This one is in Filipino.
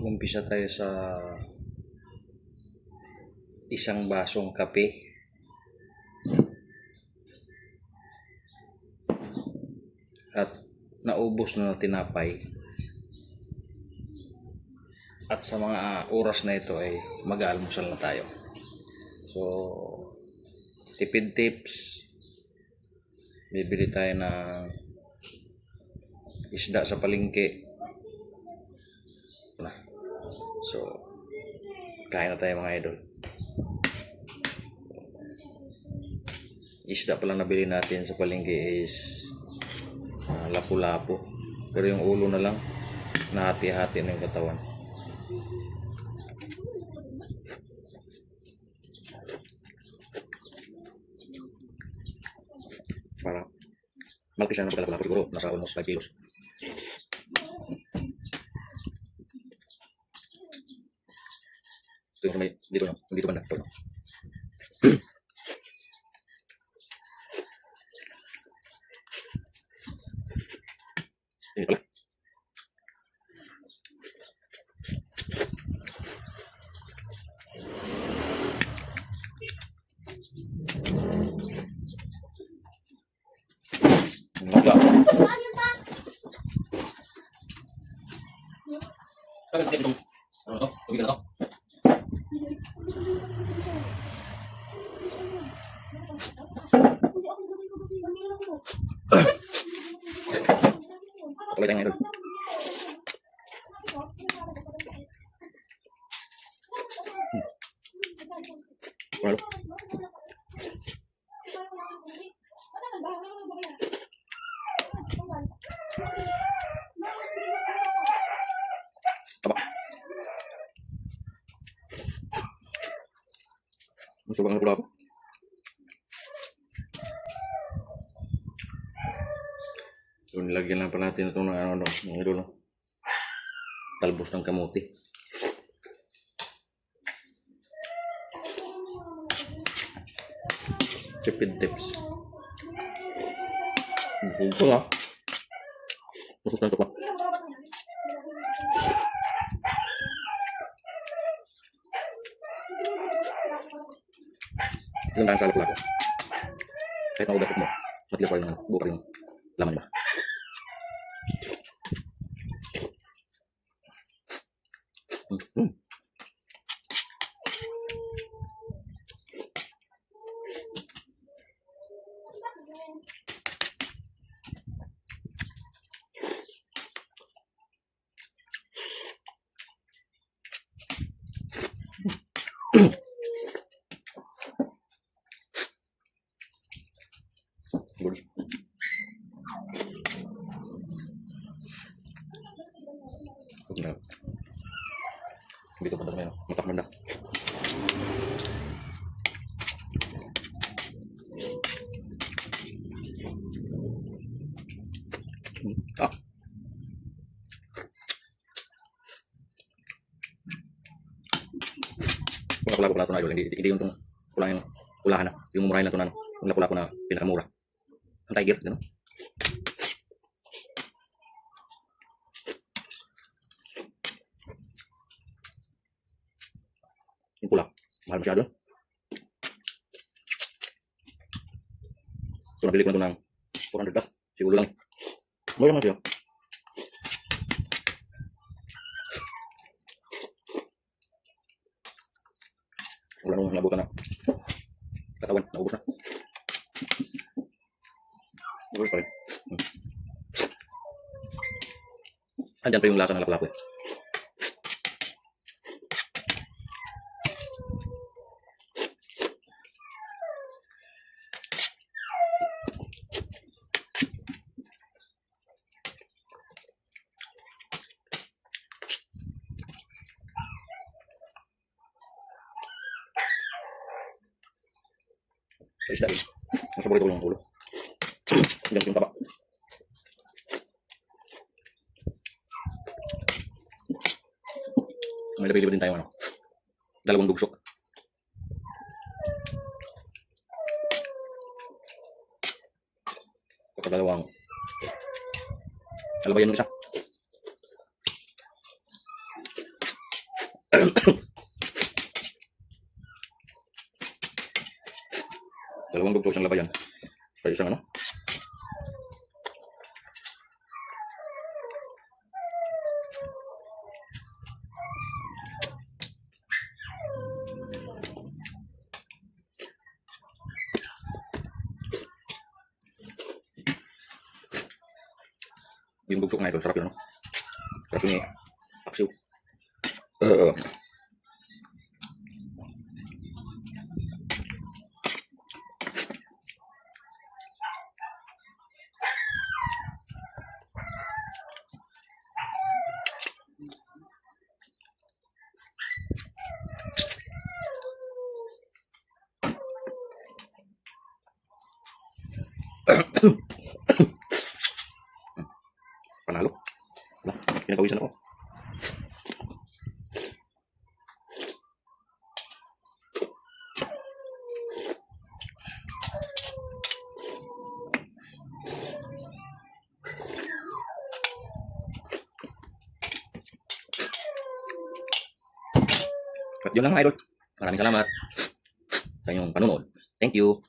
mag-umpisa tayo sa isang basong kape. At naubos na na tinapay. At sa mga oras na ito ay mag-aalmusal na tayo. So, tipid tips. Bibili tayo ng isda sa palengke. So, kain na tayo mga idol. Isda pala nabili natin sa palengke is ah, lapu-lapu. Pero yung ulo na lang, nahati-hati na yung katawan. Para malaki siya ng pagkalapu siguro. Nasa almost 5 kilos. Sa may, dito lang, dito banda. Ito lang. Ayun pala. Ano Tuloy tayo ngayon. Ano? Taba. Ang sobrang napula ako. So, nilagyan lang pa natin ito ng ano, ano, ng no? Talbos ng kamuti. Chipid tips. Busog ko nga. Busog na ito pa. Ito lang sa alap-alap. Kahit maubapot mo, matigas pa rin buo pa rin laman ba. Good. Good. Dito pa tayo. Matak banda. Ah. Yung lapu-lapu pala ito na idol. Hindi, hindi yung itong pula yung pulahan na. Yung murahin lang ito na. ano, Yung lapu-lapu na pinakamura. Ang tiger. Gano'n. Yung pula. Mahal masyado. Ito nabili ko na ito ng 400 plus. Siguro lang eh. Mura Wala nung nabutan na. Katawan, naubos na. Naubos pa rin. Hmm. Andyan pa yung lasa ng lapu-lapu eh. Isda rin. Ang paborito ko yung ulo. Diyan yung taba. May labi-libi din tayo ano. Dalawang dugsok. Pagkadalawang. Ano ba yan yung isa? Dalawang bugso isang labayan. Sa isang ano? Yung bugso nga ito, sarap yun, no? Sarap yun eh. Aksiw. Uh, Pinakawisan ako. At yun lang mga idol. Maraming salamat sa inyong panunod. Thank you.